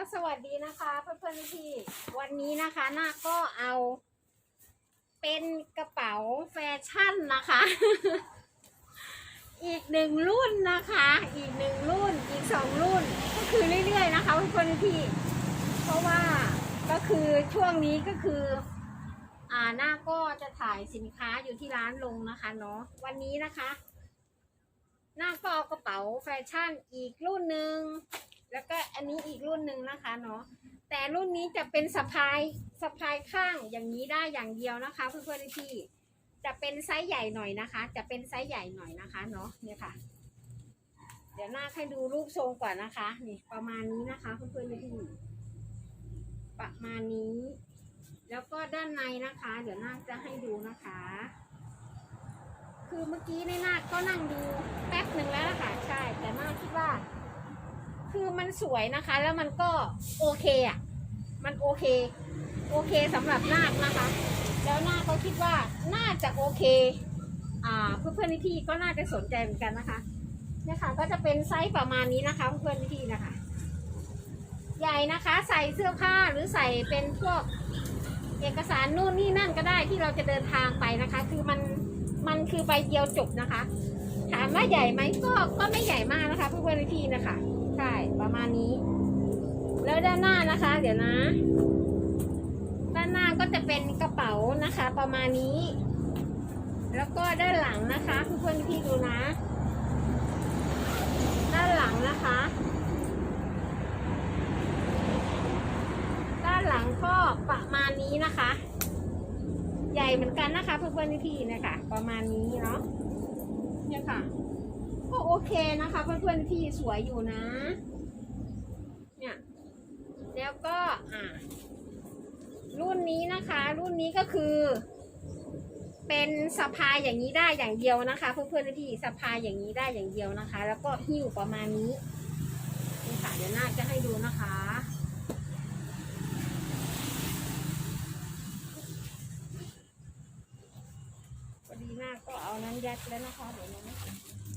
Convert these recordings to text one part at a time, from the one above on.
ก็สวัสดีนะคะเพื่อนๆพี่วันนี้นะคะน้าก็เอาเป็นกระเป๋าแฟชั่นนะคะ อีกหนึ่งรุ่นนะคะ อีกหนึ่งรุ่นอีกสองรุ่น ก็คือเรื่อยๆนะคะเพื่อนๆพี่เพราะว่าก็คือช่วงนี้ก็คือ อ่าหน้าก็จะถ่ายสินค้าอยู่ที่ร้านลงนะคะเนาะวันนี้นะคะหน้าก็เอากระเป๋าแฟชั่นอีกรุ่นหนึ่งแล้วก็ อันนี้อีกรุ่นหนึ่งนะคะเนาะแต่รุ่นนี้จะเป็นสะพายสะพายข้างอย่างนี้ได้อย่างเดียวนะคะ เพื่อนๆพี่จะเป็นไซส์ใหญ่หน่อยนะคะ จะเป็นไซส์ใหญ่หน่อยนะคะเนาะเนี่ยค่ะ เดี๋ยวหน้าให้ดูรูปทรงก่อนนะคะนี่ประมาณนี้นะคะเพื่อนๆพี่ประมาณนี้ แล้วก็ด้านในนะคะ เดี๋ยวหน้าจะให้ดูนะคะ คือเมื่อกี้ในหน้าก็นั่งดูแป๊บหนึ่งแล้วล่ะค่ะ ใช่ แต่หน้าคิดว่า คือมันสวยนะคะ แล้วมันก็โอเคอะ มันโอเค โอเคสำหรับนาคนะคะ แล้วนาคก็คิดว่าน่าจะโอเค อ่าเพื่อนเพื่อนๆพี่ก็น่าจะสนใจเหมือนกันนะคะเนี่ยค่ะก็จะเป็นไซส์ประมาณนี้นะคะ เพื่อนๆพี่ๆนที่นะคะ ใหญ่นะคะใส่เสื้อผ้าหรือใส่เป็นพวกเอกสารนู่นนี่นั่นก็ได้ที่เราจะเดินทางไปนะคะ คือมันมันคือใบเดียวจบนะคะ ถามว่าใหญ่ไหมก็ก็ไม่ใหญ่มากนะคะเพื่อนๆพี่นะคะ ใช่ประมาณนี้ แล้วด้านหน้านะคะ เดี๋ยวนะ ด้านหน้าก็จะเป็นกระเป๋านะคะ ประมาณนี้ แล้วก็ด้านหลังนะคะเพื่อนๆพี่ดูนะ ด้านหลังนะคะ ด้านหลังก็ประมาณนี้นะคะ ใหญ่เหมือนกันนะคะเพื่อนๆพี่ๆนะคะประมาณนี้เนาะเนี่ยค่ะ ก็โอเคนะคะเพื่อนๆพี่สวยอยู่นะ เนี่ย แล้วก็อ่ารุ่นนี้นะคะ รุ่นนี้ก็คือ เป็นสะพายอย่างนี้ได้อย่างเดียวนะคะ เพื่อนๆพี่สะพายอย่างนี้ได้อย่างเดียวนะคะ แล้วก็หิ้วประมาณนี้นี่ค่ะเดี๋ยวน่าจะให้ดูนะคะพอดีหน้าก็เอานั้นยัดแล้วนะคะเดี๋ยวนะอั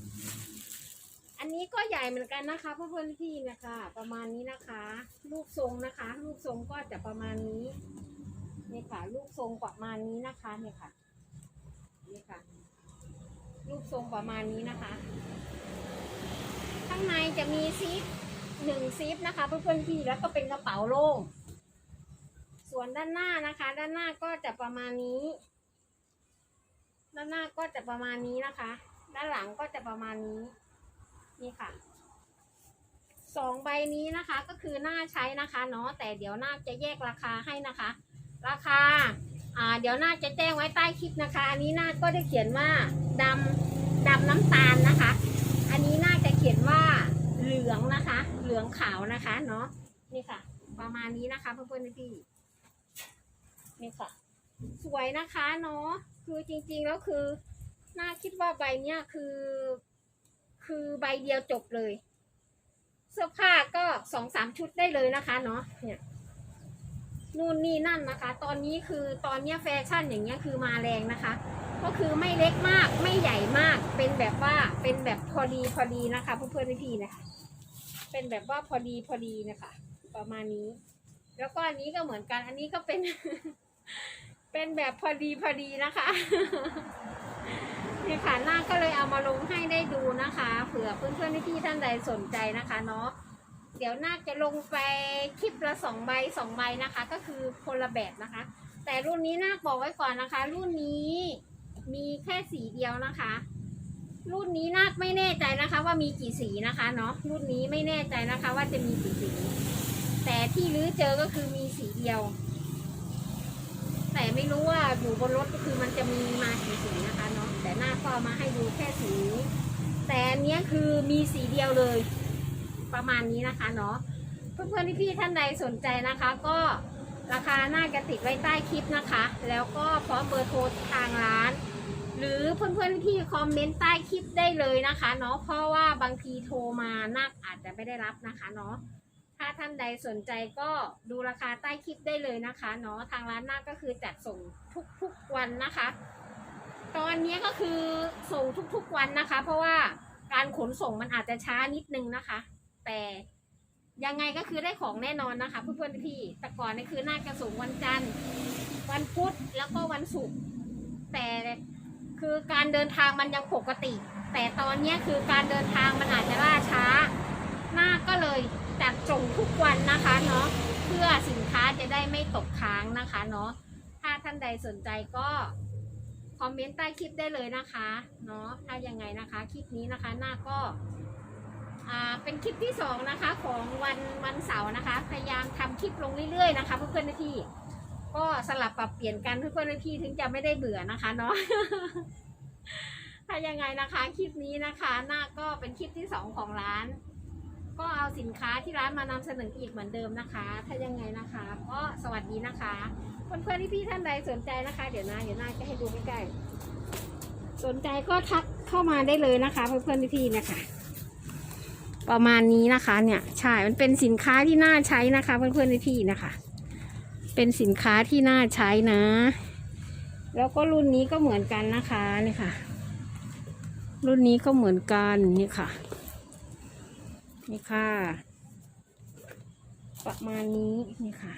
นี้ก็ใหญ่เหมือนกันนะคะเพื่อนๆพี่นะคะ ประมาณนี้นะคะ ลูกทรงนะคะ ลูกทรงก็จะประมาณนี้นี่ค่ะ ลูกทรงประมาณนี้นะคะนี่ค่ะนี่ค่ะ ลูกทรงประมาณนี้นะคะ ข้างในจะมีซิปหนึ่งซิปนะคะ เพื่อนๆพี่แล้วก็เป็นกระเป๋าโล่งส่วนด้านหน้านะคะ ด้านหน้าก็จะประมาณนี้ ด้านหน้าก็จะประมาณนี้นะคะ ด้านหลังก็จะประมาณนี้ นี่ค่ะสองใบนี้นะคะก็คือหน้าใช้นะคะเนาะแต่เดี๋ยวหน้าจะแยกราคาให้นะคะ ราคาอ่าเดี๋ยวหน้าจะแจ้งไว้ใต้คลิปนะคะ อันนี้หน้าก็ได้เขียนว่าดำดำน้ำตาลนะคะ อันนี้น่าจะเขียนว่าเหลืองนะคะ เหลืองขาวนะคะเนาะนี่ค่ะ ประมาณนี้นะคะเพื่อนๆพี่นี่ค่ะ สวยนะคะเนาะคือจริงๆแล้วคือน่าคิดว่าใบเนี้ยคือ คือใบเดียวจบเลย เสื้อผ้าก็สองสามชุดได้เลยนะคะเนาะเนี่ยนู่นนี่นั่นนะคะ ตอนนี้คือตอนเนี้ยแฟชั่นอย่างเงี้ยคือมาแรงนะคะ ก็คือไม่เล็กมากไม่ใหญ่มาก เป็นแบบว่าเป็นแบบพอดีพอดีนะคะเพื่อนๆพี่ๆนะคะเป็นแบบว่าพอดีพอดีนะคะ ประมาณนี้ แล้วก็อันนี้ก็เหมือนกัน อันนี้ก็เป็น เป็นแบบพอดีพอดีนะคะ นี่ค่ะหน้าก็เลยเอามาลงให้ได้ดูนะคะ เผื่อเพื่อนๆที่ท่านใดสนใจนะคะเนาะเดี๋ยวนาคจะลงไปคลิปละสองใบสองใบนะคะ ก็คือคนละแบบนะคะ แต่รุ่นนี้นาคบอกไว้ก่อนนะคะ รุ่นนี้มีแค่สีเดียวนะคะ รุ่นนี้นาคไม่แน่ใจนะคะ ว่ามีกี่สีนะคะเนาะรุ่นนี้ไม่แน่ใจนะคะ ว่าจะมีกี่สี แต่ที่รื้อเจอก็คือมีสีเดียว แต่ไม่รู้ว่าอยู่บนรถก็คือมันจะมีมากี่สีนะคะเนาะ แต่หน้าก็มาให้ดูแค่สีนี้ แต่อันเนี้ยคือมีสีเดียวเลย ประมาณนี้นะคะเนาะเพื่อนๆพี่ๆท่านใดสนใจนะคะ ก็ราคาน่าจะติดไว้ใต้คลิปนะคะ แล้วก็พร้อมเบอร์โทรทางร้าน หรือเพื่อนๆพี่คอมเมนต์ใต้คลิปได้เลยนะคะเนาะเพราะว่าบางทีโทรมานาคอาจจะไม่ได้รับนะคะเนาะถ้าท่านใดสนใจก็ดูราคาใต้คลิปได้เลยนะคะเนาะทางร้านหน้าก็คือจัดส่งทุกๆวันนะคะ ตอนนี้ก็คือส่งทุกๆวันนะคะ เพราะว่าการขนส่งมันอาจจะช้านิดนึงนะคะ แต่ยังไงก็คือได้ของแน่นอนนะคะเพื่อนๆพี่แต่ก่อนนี่คือหน่าจะส่งวันจันทร์ วันพุธแล้วก็วันศุกร์แต่คือการเดินทางมันยังปกติ แต่ตอนนี้คือการเดินทางมันอาจจะล่าช้า หน้าก็เลยจัดส่งทุกวันนะคะเนาะเพื่อสินค้าจะได้ไม่ตกค้างนะคะเนาะถ้าท่านใดสนใจก็ คอมเมนต์ใต้คลิปได้เลยนะคะเนาะถ้ายังไงนะคะคลิปนี้นะคะหน้าก็าเป็นคลิปที่สองนะคะของวันวันเสาร์นะคะ พยายามทำคลิปลงเรื่อยๆนะคะ เพื่อนๆพี่ก็สลับปรับเปลี่ยนกันเพื่อนๆพี่ถึงจะไม่ได้เบื่อนะคะเนาะถ้ายังไงนะคะคลิปนี้นะคะ หน้าก็เป็นคลิปที่สองของร้าน ก็เอาสินค้าที่ร้านมานำเสนออีกเหมือนเดิมนะคะ ถ้ายังไงนะคะ ก็สวัสดีนะคะ เพื่อนๆที่พี่ท่านใดสนใจนะคะ เดี๋ยวนะเดี๋ยวน้าจะให้ดูใกล้ๆสนใจก็ทักเข้ามาได้เลยนะคะ เพื่อนๆพี่ๆนะคะประมาณนี้นะคะเนี่ยใช่มันเป็นสินค้าที่น่าใช้นะคะ เพื่อนๆพี่ๆนะคะ เป็นสินค้าที่น่าใช้นะ แล้วก็รุ่นนี้ก็เหมือนกันนะคะนี่ค่ะ รุ่นนี้ก็เหมือนกันนี่ค่ะ นี่ค่ะ ประมาณนี้นี่ค่ะ